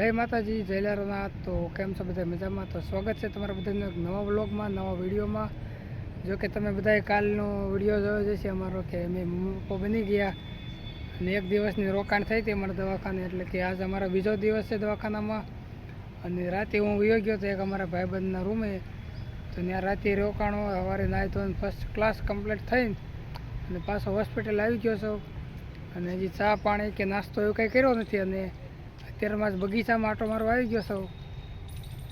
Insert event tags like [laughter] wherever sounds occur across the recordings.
જય માતાજી, જય લારાનાથ. તો કેમ છો બધા મજામાં? તો સ્વાગત છે તમારા બધાનું નવા વ્લોગમાં, નવા વિડીયોમાં. જો કે તમે બધાએ કાલનો વીડિયો જોયો જશે અમારો કે અમે મમ્મી બની ગયા. અને એક દિવસની રોકાણ થઈ હતી અમારા દવાખાને, એટલે કે આજ અમારો બીજો દિવસ છે દવાખાનામાં. અને રાતે હું વયો ગયો તો એક અમારા ભાઈબંધના રૂમે. તો ત્યાં રાતે રોકાણો સવારે નાહી ધોઈને ફર્સ્ટ ક્લાસ કમ્પ્લીટ થઈને અને પાછો હોસ્પિટલ આવી ગયો છો. અને હજી ચા પાણી કે નાસ્તો એવું કંઈ કર્યો નથી અને અત્યારમાં જ બગીચામાં આટો મારવા આવી ગયો સૌ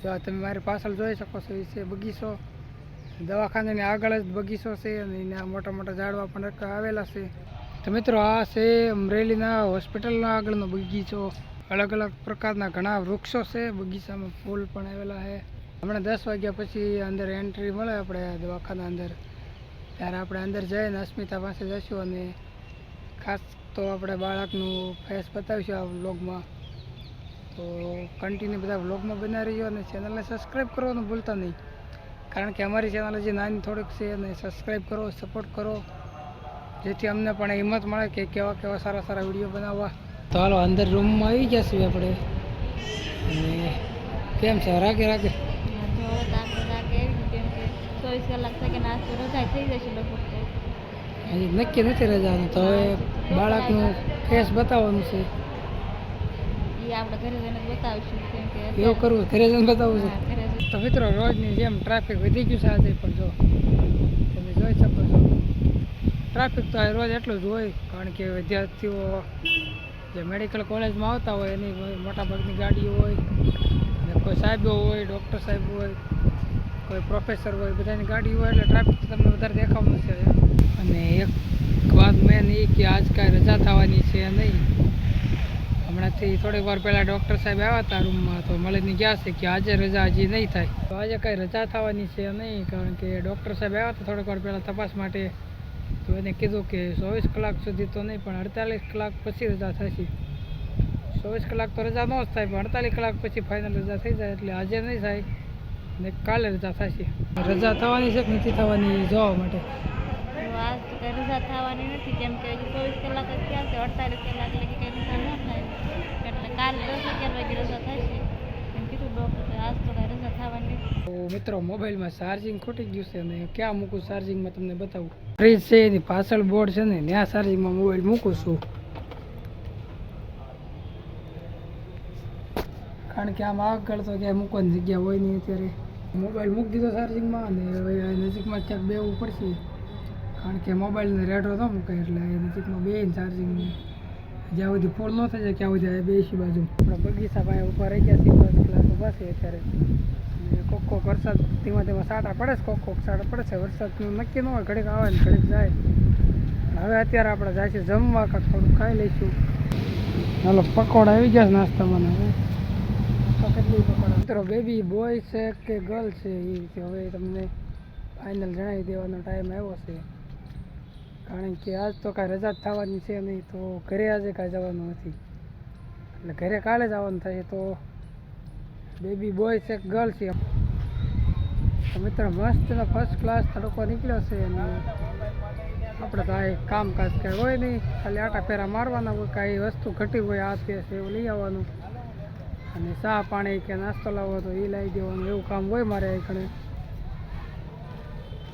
જો તમે મારી પાછળ જોઈ શકો છો, એ છે બગીચો. દવાખાનાની આગળ જ બગીચો છે અને એના મોટા મોટા ઝાડવા પણ આવેલા છે. તો મિત્રો, આ છે અમરેલીના હોસ્પિટલના આગળનો બગીચો. અલગ અલગ પ્રકારના ઘણા વૃક્ષો છે, બગીચામાં ફૂલ પણ આવેલા છે. હમણાં દસ વાગ્યા પછી અંદર એન્ટ્રી મળે આપણે દવાખાના અંદર. ત્યારે આપણે અંદર જઈને અસ્મિતા પાસે જઈશું અને ખાસ તો આપણે બાળકનું ફેસ બતાવીશું આ વ્લોગમાં તો કન્ટિન્યુ બધા વ્લોગમાં બના રહ્યો અને ચેનલને સબસ્ક્રાઈબ કરવાનું ભૂલતા નહીં. કારણ કે અમારી ચેનલ હજી નાની થોડીક છે અને સબસ્ક્રાઈબ કરો સપોર્ટ કરો. જેથી અમને પણ હિંમત મળે કે કેવા કેવા સારા સારા વીડિયો બનાવવા. તો હાલો અંદર રૂમમાં આવી ગયા છીએ આપણે. અને કેમ છે? રાગે રાગે? ચોવીસ કલાક થઈ જશે હજી નક્કી નથી રજાનું. તો હવે બાળકનું ફેસ બતાવવાનું છે. એ આપણે ઘરે જઈને બતાવીશું કેમ કે એવું કરવું ઘરે જઈને બતાવવું છે? તો મિત્રો રોજની જેમ ટ્રાફિક વધી ગયું છે આજે પણ જો તમે જોઈ શકો છો. ટ્રાફિક તો આ રોજ એટલું જ હોય કારણ કે વિદ્યાર્થીઓ જે મેડિકલ કોલેજમાં આવતા હોય એની મોટાભાગની ગાડીઓ હોય અને કોઈ સાહેબો હોય ડૉક્ટર સાહેબ હોય કોઈ પ્રોફેસર હોય બધાની ગાડી હોય એટલે ટ્રાફિક તમને વધારે દેખાવું છે અને એક વાત મેન એ કે આજ કાંઈ રજા થવાની છે નહીં. હમણાંથી થોડીક વાર પહેલાં ડૉક્ટર સાહેબ આવ્યા હતા રૂમમાં, તો મળીને ગયા છે કે આજે રજા હજી નહીં થાય. તો આજે કાંઈ રજા થવાની છે નહીં, કારણ કે ડૉક્ટર સાહેબ આવ્યા હતા થોડીક વાર પહેલાં તપાસ માટે. તો એને કીધું કે ચોવીસ કલાક સુધી તો નહીં, પણ અડતાલીસ કલાક પછી રજા થશે ચોવીસ કલાક તો રજા ન જ થાય, પણ અડતાલીસ કલાક પછી ફાઇનલ રજા થઈ જાય, એટલે આજે નહીં થાય, ને કાલે રજા થશે રજા થવાની છે કે નથી થવાની જોવા માટે? રજા થવાની નથી કેમ કે હજી ચોવીસ કલાક જ થયા છે, અડતાલીસ કલાક લગી કઈ કાલે મિત્રો, મોબાઈલમાં ચાર્જિંગ ખૂટી ગયું છે અને ક્યાં મૂકું ચાર્જિંગમાં તમને બતાવું. ફ્રીજ છે, એની પાછળ બોર્ડ છે ને, ત્યાં ચાર્જિંગમાં મોબાઈલ મૂકું છું. કારણ કે આમ આગળ તો ક્યાંય મૂકવાની જગ્યા હોય નહીં અત્યારે. મોબાઈલ મૂકી દીધો ચાર્જિંગમાં અને હવે નજીકમાં ક્યાંક બેવું પડશે. કારણ કે મોબાઈલને રેડો ન મૂકાય એટલે નજીકમાં બે ચાર્જિંગ જ્યાં સુધી ફૂલ ન થઈ જાય, ત્યાં સુધી આવે બેસી બાજુ. આપણે બગીચા પાસે ઊભા રહી ગયા બસ ક્લાસ ઊભા છે અત્યારે. કોક કોક વરસાદ ધીમા ધીમા સાટા પડે છે, કોક કોક સાટા પડે છે. વરસાદનું નક્કી ન હોય, ઘડીક આવે ને ઘડીક જાય. હવે અત્યારે આપણે જાય છે જમવા, કાંક થોડું ખાઈ લઈશું. હાલો, પકોડા આવી ગયા છે નાસ્તામાં હવે. કેટલી પકોડા? મિત્રો બેબી બોય છે કે ગર્લ છે? એ રીતે હવે તમને ફાઇનલ જણાવી દેવાનો ટાઈમ આવ્યો છે. કારણ કે આજ તો કાંઈ રજા જ થવાની છે નહીં, તો ઘરે આજે કાંઈ જવાનું નથી. એટલે ઘરે કાલે જવાનું થાય તો બેબી બોય છે ગર્લ છે. તો મિત્ર, મસ્ત ફર્સ્ટ ક્લાસ તડકો નીકળ્યો છે અને આપણે તો આ કામકાજ કાંઈ હોય નહીં, ખાલી આટા ફેરા મારવાના હોય, કાંઈ વસ્તુ ઘટી હોય, આ છે એવું લઈ આવવાનું. અને ચા પાણી કે નાસ્તો લાવવો તો એ લાવી દેવાનું, એવું કામ હોય મારે અહીં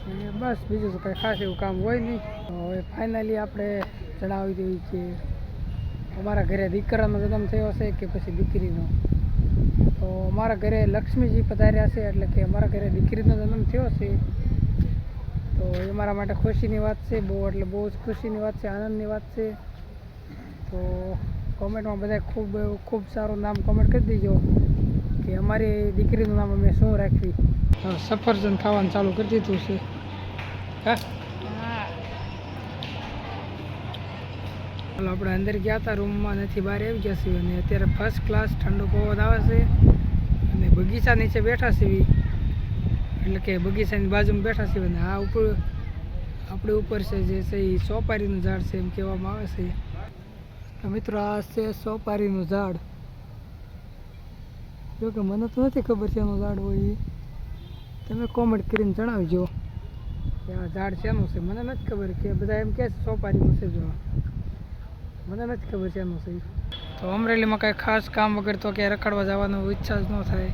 બસ, બીજું તો કંઈ ખાસ એવું કામ હોય નહીં. હવે ફાઇનલી આપણે જણાવી દઈએ કે અમારા ઘરે દીકરાનો જન્મ થયો છે કે પછી દીકરીનો. તો અમારા ઘરે લક્ષ્મીજી પધાર્યા છે, એટલે કે અમારા ઘરે દીકરીનો જન્મ થયો છે. તો એ મારા માટે ખુશીની વાત છે, બહુ, એટલે બહુ જ ખુશીની વાત છે, આનંદની વાત છે. તો કોમેન્ટમાં બધા ખૂબ ખૂબ સારું નામ કોમેન્ટ કરી દેજો કે અમારી દીકરીનું નામ અમે શું રાખવી સફરજન ખાવાનું ચાલુ કરી દીધું છે. ચાલો આપણે અંદર ગયા હતા રૂમમાં નથી બહાર આવી ગયા છીએ અને અત્યારે ફર્સ્ટ ક્લાસ ઠંડો પવન આવે છે અને બગીચા નીચે બેઠા છીએ. એટલે કે બગીચાની બાજુમાં બેઠા છીએ અને આ ઉપર, આપણે ઉપર છે જે છે એ સોપારીનું ઝાડ છે એમ કહેવામાં આવે છે. મિત્રો, આ છે સોપારીનું ઝાડ. જોકે મને તો નથી ખબર છે એનું ઝાડ હોય એ તમે કોમેન્ટ કરીને જણાવજો. આ ઝાડ શેનું છે? મને નથી ખબર કે બધા એમ કે સોપારી છે જો. મને નથી ખબર છે એનું છે. તો અમરેલીમાં કાંઈ ખાસ કામ વગર તો ક્યાંય રખડવા જવાનો ઈચ્છા જ ન થાય.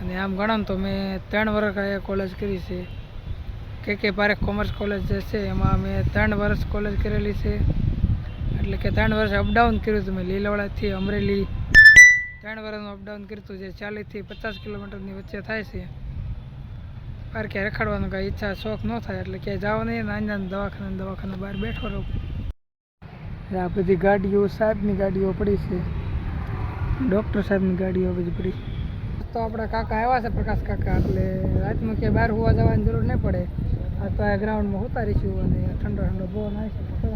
અને આમ ગણો તો મેં ત્રણ વર્ષ અહીંયા કોલેજ કરી છે. કે કે પારેખ કોમર્સ કોલેજ જે છે, એમાં મેં ત્રણ વર્ષ કોલેજ કરેલી છે. એટલે કે ત્રણ વર્ષ અપડાઉન કર્યું હતું મેં. લીલવાડાથી અમરેલી ત્રણ વર્ષનું અપડાઉન કર્યું હતું જે ચાલીસથી પચાસ કિલોમીટરની વચ્ચે થાય છે. બહાર ક્યાંય રખડવાનું કાંઈ ઈચ્છા, શોખ ન થાય એટલે ક્યાંય જવા નહીં નાની નાની દવાખાના દવાખાના બહાર બેઠો રહું. આ બધી ગાડીઓ, સાહેબની ગાડીઓ પડી છે. ડૉક્ટર સાહેબની ગાડીઓ બધી પડી. તો આપણા કાકા આવ્યા છે, પ્રકાશ કાકા, એટલે રાતમાં ક્યાંય બહાર હોવા જવાની જરૂર નહીં પડે. આ તો આ ગ્રાઉન્ડમાં ઉતારીશું અને ઠંડો ઠંડો પવન આવી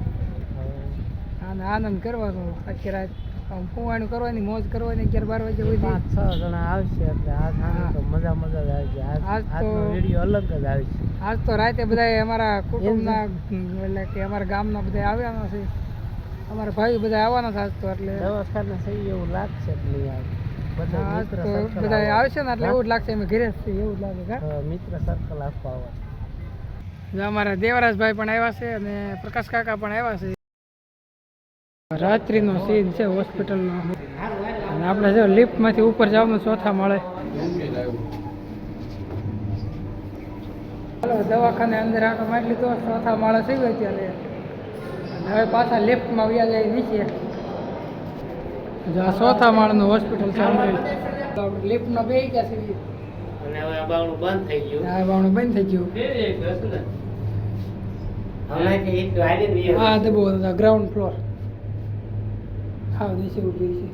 અને આનંદ કરવાનો આખી રાત. આમ કરવાની મોજ કરવાની અગિયાર બાર વાગે સુધી. પાંચ છ જણા આવશે એટલે આજ તો મજા મજા જ આવશે. આજ તો- વીડિયો અલગ જ આવશે. આજ તો રાતે બધા અમારા કુટુંબના એટલે કે અમારા ગામના બધા આવ્યા છે. અમારા ભાઈ બધા આવવાના છે આજ તો એટલે. દવાખાના થઈ એવું લાગશે એટલે આજ બધા આવશે ને એટલે એવું જ લાગશે અમે ઘરે જ એવું જ લાગે મિત્ર સર્કલ આપવા અમારા દેવરાજભાઈ પણ આવ્યા છે અને પ્રકાશ કાકા પણ આવ્યા છે. રાત્રિનો સીન છે હોસ્પિટલનો. અને આપણે જો લિફ્ટમાંથી ઉપર જવાનું ચોથા માળે. ચાલો દવાખાને અંદર આટો મારી લીધો ચોથા માળે થઈ ગયો ત્યારે અને હવે પાછા લિફ્ટમાં વ્યા જાય નીચે. જો આ ચોથા માળનું હોસ્પિટલ છે તો આપણે લિફ્ટમાં બે ગયા છીએ અને હવે આ બાવણું બંધ થઈ ગયું. બંધ થઈ હા ગ્રાઉન્ડ ફ્લોર નીચે ઊભી છે.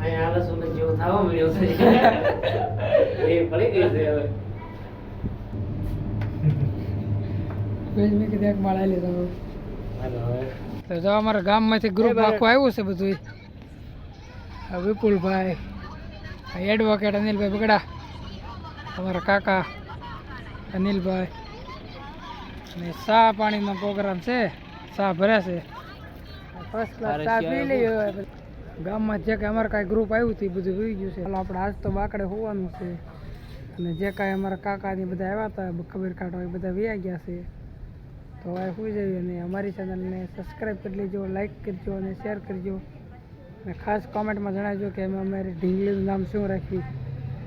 અહીંયા આલસ ઉલસ જેવું થવા મળ્યું છે. [laughs] એ પડી ગઈ છે હવે. ભેજ મેં કીધું એક માળ આલી દઉં હવે. તો જો અમારા ગામમાંથી ગ્રુપ આખું આવ્યું છે બધું આ વિપુલભાઈ આ એડવોકેટ અનિલભાઈ બગડા. અમારા કાકા અનિલભાઈ. અને ચા પાણીનો પ્રોગ્રામ છે ચા ભરે છે. ફર્સ્ટ ક્લાસ ચા પી લઈએ. ગામમાં જે કાંઈ અમારે કાંઈ ગ્રુપ આવ્યું હતું બધું હોઈ ગયું છે. આપણે આજ તો બાકડે હોવાનું છે. અને જે કાંઈ અમારા કાકાની બધા આવ્યા હતા ખબર કાઢવા એ બધા વ્યા ગયા છે. તો હવે શું જઈએ અને અમારી ચેનલને સબસ્ક્રાઈબ કરી લેજો લાઈક કરજો અને શેર કરજો. અને ખાસ કોમેન્ટમાં જણાવજો કે અમે અમારી ઢીંગલીનું નામ શું રાખવી